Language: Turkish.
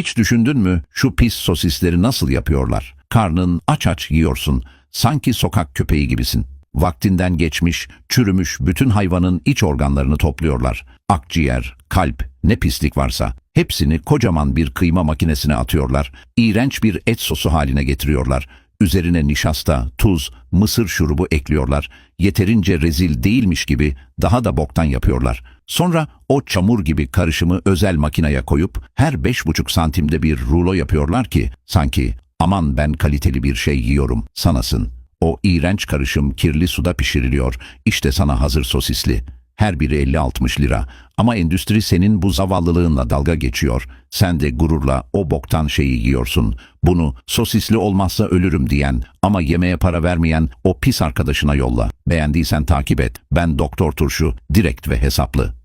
Hiç düşündün mü şu pis sosisleri nasıl yapıyorlar? Karnın aç aç yiyorsun. Sanki sokak köpeği gibisin. Vaktinden geçmiş, çürümüş bütün hayvanın iç organlarını topluyorlar. Akciğer, kalp, ne pislik varsa hepsini kocaman bir kıyma makinesine atıyorlar. İğrenç bir et sosu haline getiriyorlar. Üzerine nişasta, tuz, mısır şurubu ekliyorlar. Yeterince rezil değilmiş gibi daha da boktan yapıyorlar. Sonra o çamur gibi karışımı özel makineye koyup her beş buçuk santimde bir rulo yapıyorlar ki sanki aman ben kaliteli bir şey yiyorum sanasın. O iğrenç karışım kirli suda pişiriliyor. İşte sana hazır sosisli. Her biri 50-60 lira. Ama endüstri senin bu zavallılığınla dalga geçiyor. Sen de gururla o boktan şeyi yiyorsun. Bunu sosisli olmazsa ölürüm diyen ama yemeğe para vermeyen o pis arkadaşına yolla. Beğendiysen takip et. Ben Doktor Turşu, direkt ve hesaplı.